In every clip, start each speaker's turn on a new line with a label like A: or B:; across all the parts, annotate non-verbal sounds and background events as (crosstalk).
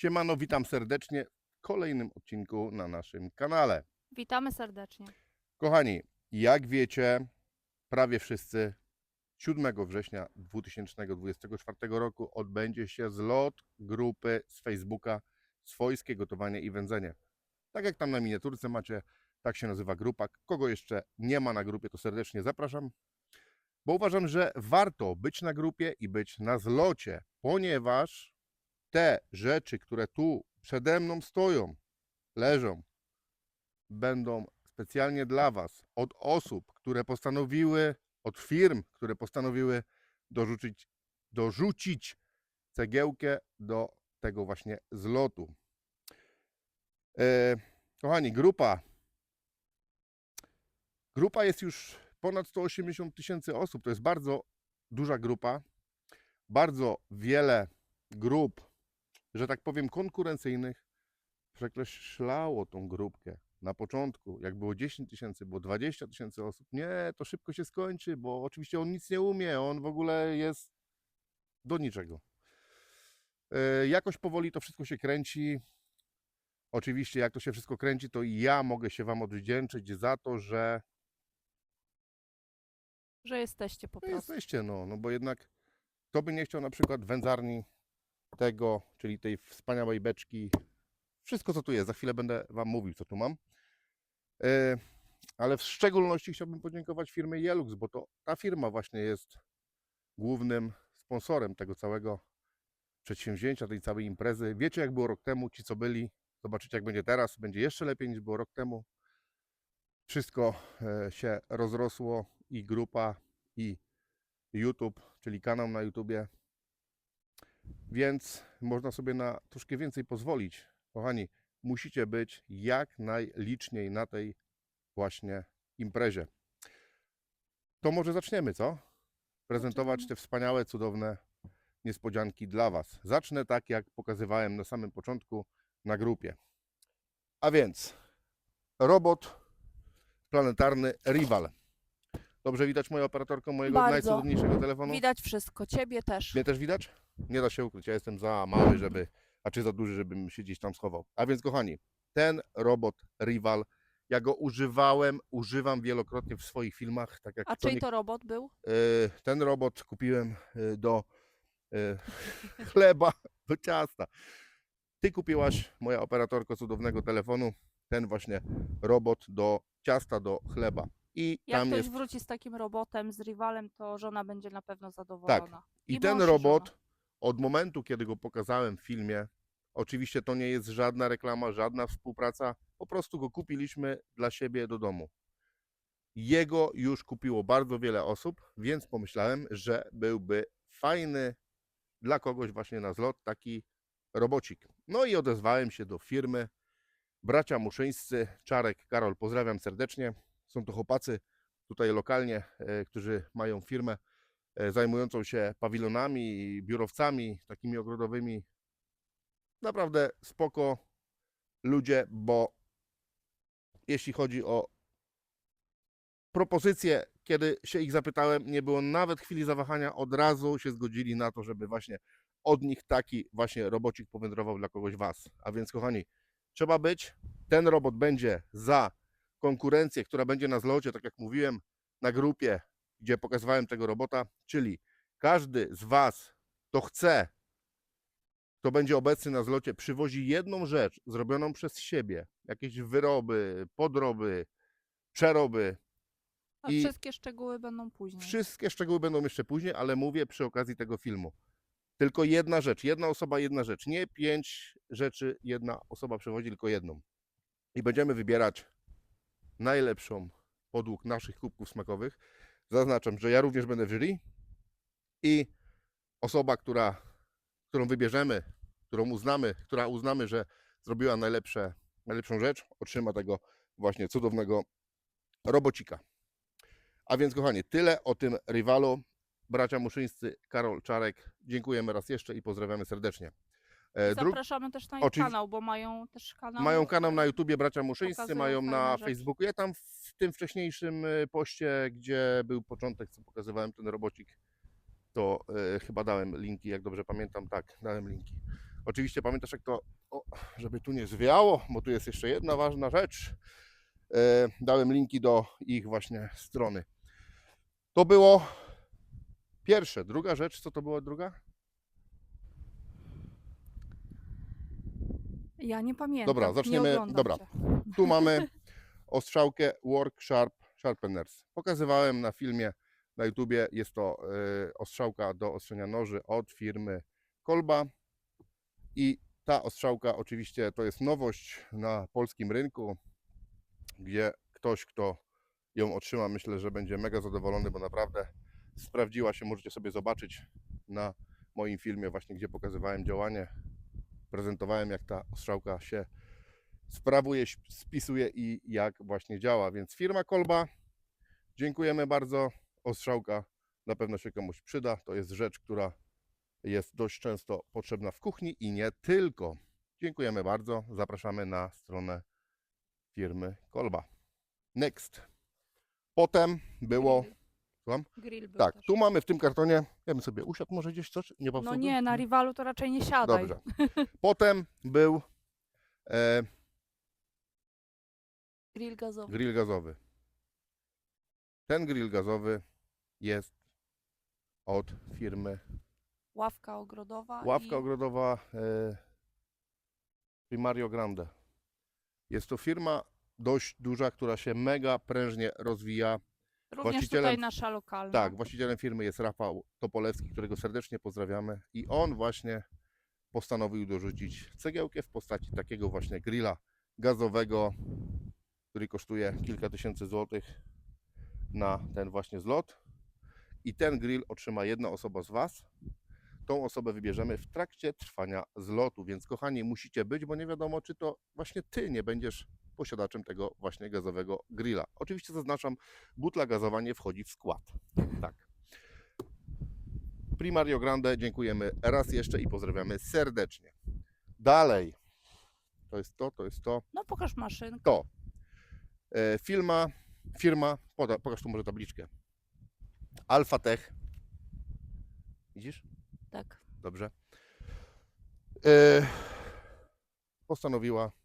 A: Siemano, witam serdecznie w kolejnym odcinku na naszym kanale.
B: Witamy serdecznie.
A: Kochani, jak wiecie, prawie wszyscy 7 września 2024 roku odbędzie się zlot grupy z Facebooka Swojskie Gotowanie i Wędzenie. Tak jak tam na miniaturce macie, tak się nazywa grupa. Kogo jeszcze nie ma na grupie, to serdecznie zapraszam, bo uważam, że warto być na grupie i być na zlocie, ponieważ te rzeczy, które tu przede mną stoją, leżą, będą specjalnie dla Was od osób, które postanowiły, od firm, które postanowiły dorzucić, dorzucić cegiełkę do tego właśnie zlotu. E, kochani, grupa. Grupa jest już ponad 180 tysięcy osób. To jest bardzo duża grupa. Bardzo wiele grup, że tak powiem, konkurencyjnych przekreślało tą grupkę na początku, jak było 10 tysięcy, było 20 tysięcy osób, nie, to szybko się skończy, bo oczywiście on nic nie umie, on w ogóle jest do niczego. E, Jakoś powoli to wszystko się kręci. Oczywiście, jak to się wszystko kręci, to ja mogę się Wam odwdzięczyć za to, że
B: Że jesteście po prostu.
A: jesteście, no, no bo jednak kto by nie chciał na przykład wędzarni tego, czyli tej wspaniałej beczki, wszystko co tu jest, za chwilę będę Wam mówił, co tu mam. E, Ale w szczególności chciałbym podziękować firmie Jelux, bo to ta firma właśnie jest głównym sponsorem tego całego przedsięwzięcia, tej całej imprezy. Wiecie jak było rok temu, ci co byli, zobaczycie jak będzie teraz, będzie jeszcze lepiej niż było rok temu. Wszystko e, się rozrosło i grupa, i YouTube, czyli kanał na YouTubie. Więc można sobie na troszkę więcej pozwolić. Kochani, musicie być jak najliczniej na tej właśnie imprezie. To może zaczniemy, co? Prezentować te wspaniałe, cudowne niespodzianki dla Was. Zacznę tak, jak pokazywałem na samym początku na grupie. A więc robot planetarny Rival. Dobrze widać moją operatorką mojego
B: Bardzo.
A: najcudowniejszego telefonu?
B: Widać wszystko, ciebie też.
A: Mnie też widać? Nie da się ukryć. Ja jestem za mały, żeby, a czy za duży, żebym się gdzieś tam schował. A więc, kochani, ten robot Rival, ja go używałem, używam wielokrotnie w swoich filmach. Tak jak
B: A czyj
A: nie-
B: to robot był?
A: E, ten robot kupiłem e, do e, (laughs) chleba, do ciasta. Ty kupiłaś, moja operatorko cudownego telefonu, ten właśnie robot do ciasta, do chleba. I
B: Jak
A: tam
B: ktoś
A: jest.
B: wróci z takim robotem, z rywalem, to żona będzie na pewno zadowolona.
A: I,
B: I
A: ten
B: mąż, i
A: robot,
B: żona.
A: Od momentu, kiedy go pokazałem w filmie, oczywiście to nie jest żadna reklama, żadna współpraca, po prostu go kupiliśmy dla siebie do domu. Jego już kupiło bardzo wiele osób, więc pomyślałem, że byłby fajny dla kogoś właśnie na zlot taki robocik. No i odezwałem się do firmy bracia muszyńscy, Czarek, Karol, pozdrawiam serdecznie. Są to chłopacy tutaj lokalnie, e, którzy mają firmę zajmującą się pawilonami, biurowcami takimi ogrodowymi. Naprawdę spoko ludzie, bo jeśli chodzi o propozycje, kiedy się ich zapytałem, nie było nawet chwili zawahania, od razu się zgodzili na to, żeby właśnie od nich taki właśnie robocik powędrował dla kogoś was. A więc kochani, trzeba być. Ten robot będzie za konkurencję, która będzie na zlocie, tak jak mówiłem, na grupie, gdzie pokazywałem tego robota, czyli każdy z Was, kto chce, kto będzie obecny na zlocie, przywozi jedną rzecz zrobioną przez siebie, jakieś wyroby, podroby, przeroby.
B: A
A: i-
B: wszystkie szczegóły będą później.
A: Wszystkie szczegóły będą jeszcze później, ale mówię przy okazji tego filmu. Tylko jedna rzecz, jedna osoba, jedna rzecz. Nie pięć rzeczy jedna osoba przewozi, tylko jedną. I będziemy wybierać najlepszą podług naszych kubków smakowych. Zaznaczam, że ja również będę w jury i osoba, która, którą wybierzemy, którą uznamy, która uznamy, że zrobiła najlepsze, najlepszą rzecz, otrzyma tego właśnie cudownego robocika. A więc, kochani, tyle o tym rywalu. Bracia Muszyńscy, Karol Czarek, dziękujemy raz jeszcze i pozdrawiamy serdecznie. E, dru-
B: Zapraszamy też na ich
A: Oczywi-
B: kanał, bo mają też kanał.
A: mają kanał na YouTubie Bracia Muszyńscy,
B: Pokazują
A: mają
B: fajne
A: na
B: rzeczy.
A: Facebooku. Ja tam w tym wcześniejszym e, poście, gdzie był początek, co pokazywałem ten robocik, to e, chyba dałem linki, jak dobrze pamiętam, tak, dałem linki. Oczywiście pamiętasz jak to, o, żeby tu nie zwiało, bo tu jest jeszcze jedna ważna rzecz. E, dałem linki do ich właśnie strony. To było pierwsze. Druga rzecz, co to była druga?
B: Ja nie pamiętam.
A: Dobra,
B: nie
A: zaczniemy-
B: oglądam
A: dobra. Tu (laughs) mamy ostrzałkę Work Sharp Sharpeners. Pokazywałem na filmie na YouTubie. Jest to e, ostrzałka do ostrzenia noży od firmy Kolba. I ta ostrzałka oczywiście to jest nowość na polskim rynku, gdzie ktoś, kto ją otrzyma, myślę, że będzie mega zadowolony, bo naprawdę sprawdziła się. Możecie sobie zobaczyć na moim filmie właśnie, gdzie pokazywałem działanie. Prezentowałem, jak ta ostrzałka się sprawuje, spisuje i jak właśnie działa. Więc firma Kolba, dziękujemy bardzo. Ostrzałka na pewno się komuś przyda. To jest rzecz, która jest dość często potrzebna w kuchni i nie tylko. Dziękujemy bardzo. Zapraszamy na stronę firmy Kolba. Next. Potem było. Słucham?
B: Grill był
A: Tak,
B: też.
A: tu mamy w tym kartonie. Ja bym sobie usiadł może gdzieś coś? Nie
B: No
A: popsułbym?
B: nie, na riwalu to raczej nie siadaj.
A: Dobrze. Potem był e,
B: Grill gazowy.
A: grill gazowy. Ten grill gazowy jest od firmy
B: Ławka ogrodowa.
A: Ławka
B: i
A: Ogrodowa e, Primario Grande. Jest to firma dość duża, która się mega prężnie rozwija.
B: Również
A: właścicielem-
B: tutaj nasza lokalna.
A: Tak, właścicielem firmy jest Rafał Topolewski, którego serdecznie pozdrawiamy. I on właśnie postanowił dorzucić cegiełkę w postaci takiego właśnie grilla gazowego, który kosztuje kilka tysięcy złotych na ten właśnie zlot. I ten grill otrzyma jedna osoba z Was. Tą osobę wybierzemy w trakcie trwania zlotu, więc kochani, musicie być, bo nie wiadomo, czy to właśnie Ty nie będziesz posiadaczem tego właśnie gazowego grilla. Oczywiście zaznaczam, butla gazowa nie wchodzi w skład. Tak. Primario Grande, dziękujemy raz jeszcze i pozdrawiamy serdecznie. Dalej. To jest to, to jest to.
B: No pokaż maszynkę.
A: To. E, firma, firma, poda, pokaż tu może tabliczkę. Alpha Tech. Widzisz?
B: Tak.
A: Dobrze. E, postanowiła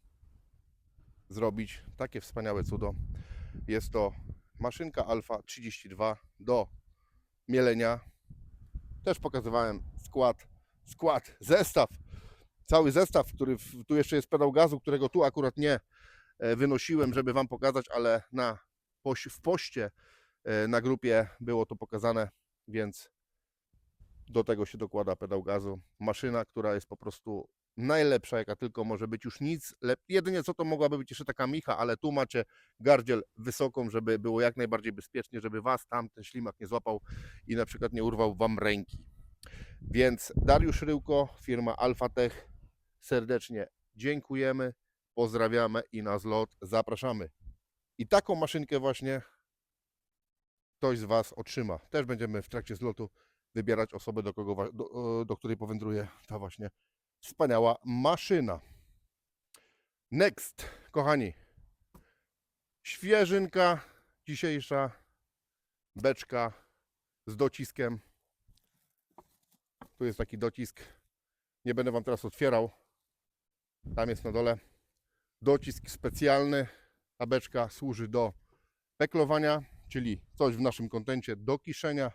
A: zrobić takie wspaniałe cudo. Jest to maszynka Alfa 32 do mielenia. Też pokazywałem skład, skład, zestaw, cały zestaw, który tu jeszcze jest pedał gazu, którego tu akurat nie e, wynosiłem, żeby Wam pokazać, ale na, w poście e, na grupie było to pokazane, więc do tego się dokłada pedał gazu. Maszyna, która jest po prostu najlepsza, jaka tylko może być. Już nic, lep... jedynie co to mogłaby być jeszcze taka micha, ale tu macie gardziel wysoką, żeby było jak najbardziej bezpiecznie, żeby Was tam ten ślimak nie złapał i na przykład nie urwał Wam ręki. Więc Dariusz Ryłko, firma Alphatech, serdecznie dziękujemy, pozdrawiamy i na zlot zapraszamy. I taką maszynkę właśnie ktoś z Was otrzyma. Też będziemy w trakcie zlotu wybierać osobę, do, kogo, do, do której powędruje ta właśnie wspaniała maszyna. Next, kochani. Świeżynka dzisiejsza, beczka z dociskiem. Tu jest taki docisk. Nie będę Wam teraz otwierał. Tam jest na dole docisk specjalny. Ta beczka służy do peklowania, czyli coś w naszym kontencie do kiszenia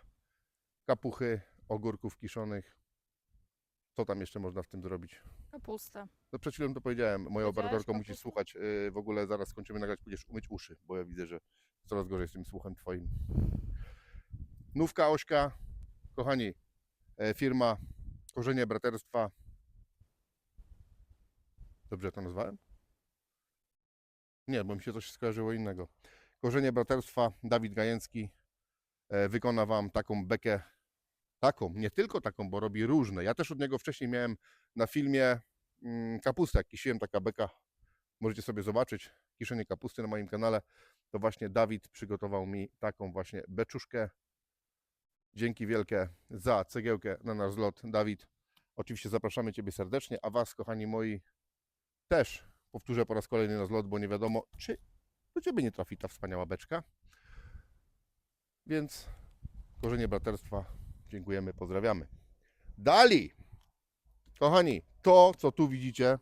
A: kapuchy, ogórków kiszonych. Co tam jeszcze można w tym zrobić?
B: Kapustę.
A: No przed chwilą to powiedziałem, moja
B: Powiedziałeś
A: operatorka musi słuchać. yy, W ogóle zaraz skończymy nagrać, pójdziesz umyć uszy, bo ja widzę, że coraz gorzej z tym słuchem twoim. Nówka Ośka, kochani, e, firma Korzenie Braterstwa. Dobrze to nazwałem? Nie, bo mi się coś skojarzyło innego. Korzenie Braterstwa, Dawid Gajęcki e, wykona Wam taką bekę, taką, nie tylko taką, bo robi różne. Ja też od niego wcześniej miałem na filmie mm, kapustę, jak kisiłem, taka beka. Możecie sobie zobaczyć kiszenie kapusty na moim kanale. To właśnie Dawid przygotował mi taką właśnie beczuszkę. Dzięki wielkie za cegiełkę na nasz zlot, Dawid. Oczywiście zapraszamy Ciebie serdecznie, a Was, kochani moi, też powtórzę po raz kolejny na zlot, bo nie wiadomo, czy do Ciebie nie trafi ta wspaniała beczka. Więc korzenie braterstwa, dziękujemy, pozdrawiamy. Dali! Kochani, to co tu widzicie,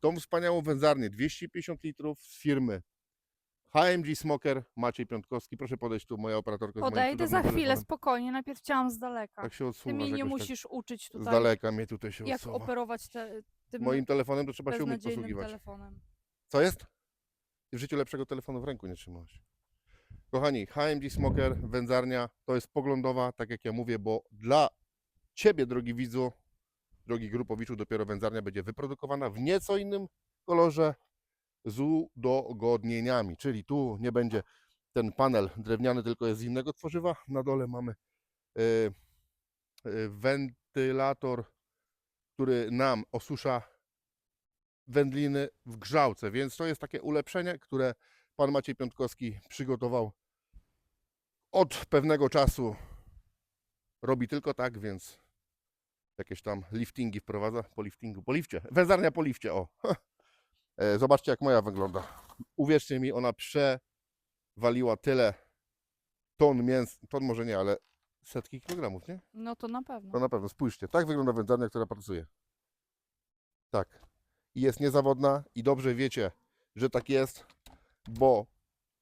A: tą wspaniałą wędzarnię 250 litrów z firmy HMG Smoker Maciej Piątkowski. Proszę podejść tu, moja operatorka z
B: Podejdę za chwilę,
A: telefonem.
B: spokojnie. Najpierw chciałam z daleka.
A: Tak się
B: Ty
A: odsuwasz
B: mnie nie
A: jakoś
B: musisz uczyć
A: tak z
B: tutaj,
A: daleka mnie tutaj się
B: jak
A: odsuwa.
B: operować te, tym
A: Moim telefonem to trzeba się umieć posługiwać.
B: telefonem.
A: Co jest? Ty w życiu lepszego telefonu w ręku nie trzymałeś. Kochani, HMG Smoker, wędzarnia, to jest poglądowa, tak jak ja mówię, bo dla Ciebie, drogi widzu, drogi grupowiczu, dopiero wędzarnia będzie wyprodukowana w nieco innym kolorze z udogodnieniami. Czyli tu nie będzie ten panel drewniany, tylko jest z innego tworzywa. Na dole mamy e, e, wentylator, który nam osusza wędliny w grzałce, więc to jest takie ulepszenie, które pan Maciej Piątkowski przygotował od pewnego czasu. Robi tylko tak, więc jakieś tam liftingi wprowadza po liftingu, po lifcie. Węzarnia po lifcie, o. E, Zobaczcie jak moja wygląda. Uwierzcie mi, ona przewaliła tyle ton mięs, ton może nie, ale setki kilogramów, nie?
B: No to na pewno.
A: To na pewno, spójrzcie, tak wygląda wędzarnia, która pracuje. Tak. I jest niezawodna i dobrze wiecie, że tak jest, bo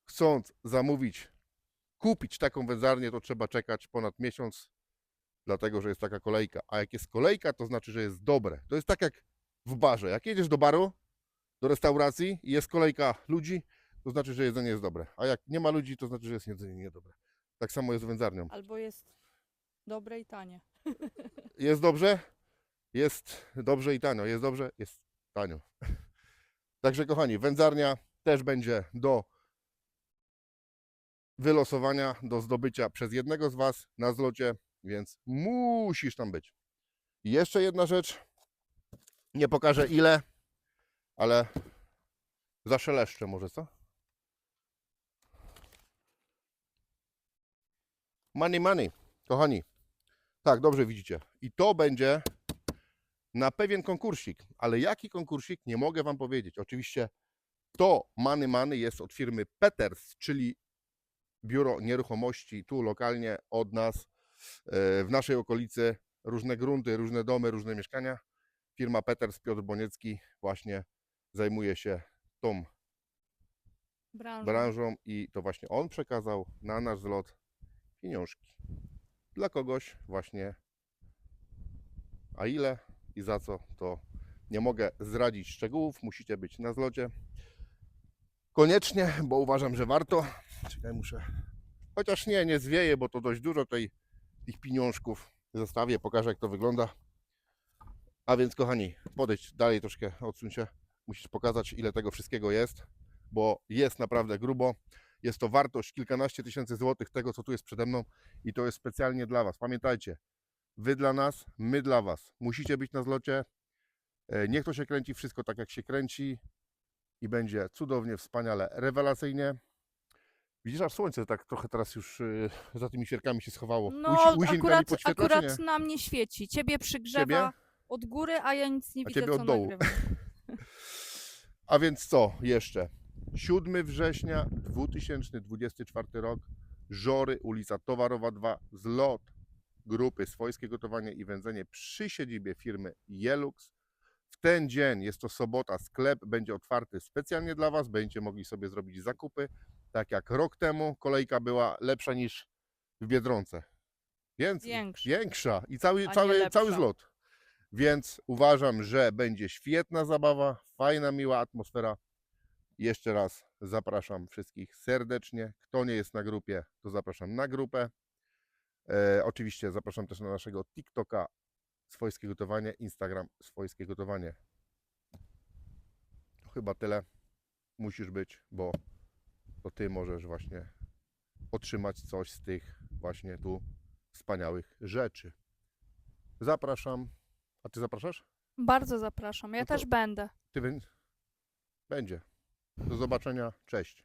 A: chcąc zamówić, kupić taką wędzarnię, to trzeba czekać ponad miesiąc, dlatego że jest taka kolejka. A jak jest kolejka, to znaczy, że jest dobre. To jest tak jak w barze. Jak jedziesz do baru, do restauracji i jest kolejka ludzi, to znaczy, że jedzenie jest dobre. A jak nie ma ludzi, to znaczy, że jest jedzenie niedobre. Tak samo jest z wędzarnią.
B: Albo jest dobre i tanie. (laughs)
A: Jest dobrze? Jest dobrze i tanio. Jest dobrze? Jest tanio. (laughs) Także kochani, wędzarnia też będzie do wylosowania, do zdobycia przez jednego z Was na zlocie, więc musisz tam być. I jeszcze jedna rzecz. Nie pokażę ile, ale zaszeleszczę może, co? Money, money. Kochani, tak, dobrze widzicie. I to będzie na pewien konkursik. Ale jaki konkursik? Nie mogę Wam powiedzieć. Oczywiście to Many Many jest od firmy Peters, czyli biuro nieruchomości tu lokalnie od nas e, w naszej okolicy. Różne grunty, różne domy, różne mieszkania. Firma Peters, Piotr Boniecki właśnie zajmuje się tą
B: Branża.
A: branżą i to właśnie on przekazał na nasz zlot pieniążki. Dla kogoś właśnie. A ile i za co, to nie mogę zdradzić szczegółów. Musicie być na zlocie. Koniecznie, bo uważam, że warto. Czekaj, muszę. Chociaż nie, nie zwieję, bo to dość dużo tej, tych pieniążków. Zostawię, pokażę jak to wygląda. A więc kochani, podejdź dalej troszkę, odsuń się. Musisz pokazać ile tego wszystkiego jest, bo jest naprawdę grubo. Jest to wartość kilkanaście tysięcy złotych tego, co tu jest przede mną i to jest specjalnie dla Was. Pamiętajcie, Wy dla nas, my dla Was. Musicie być na zlocie. E, Niech to się kręci wszystko tak, jak się kręci i będzie cudownie, wspaniale, rewelacyjnie. Widzisz, aż słońce tak trochę teraz już e, za tymi świerkami się schowało.
B: No,
A: Łysi-
B: akurat, akurat na mnie świeci. Ciebie przygrzewa
A: Ciebie?
B: od góry, a ja nic nie
A: A
B: widzę,
A: ciebie od dołu. (laughs) A więc co jeszcze? 7 września 2024 rok, Żory, ulica Towarowa 2, zlot grupy Swojskie Gotowanie i Wędzenie przy siedzibie firmy Jelux. W ten dzień, jest to sobota, sklep będzie otwarty specjalnie dla Was, będziecie mogli sobie zrobić zakupy, tak jak rok temu, kolejka była lepsza niż w Biedronce. Więcej,
B: Większa.
A: większa i cały,
B: A nie
A: cały, cały zlot. Więc uważam, że będzie świetna zabawa, fajna, miła atmosfera. Jeszcze raz zapraszam wszystkich serdecznie. Kto nie jest na grupie, to zapraszam na grupę. E, oczywiście zapraszam też na naszego TikToka Swojskie Gotowanie, Instagram Swojskie Gotowanie. To chyba tyle. Musisz być, bo to Ty możesz właśnie otrzymać coś z tych właśnie tu wspaniałych rzeczy. Zapraszam. A Ty zapraszasz?
B: Bardzo zapraszam. Ja
A: No
B: też będę.
A: Ty. Będzie. Do zobaczenia. Cześć.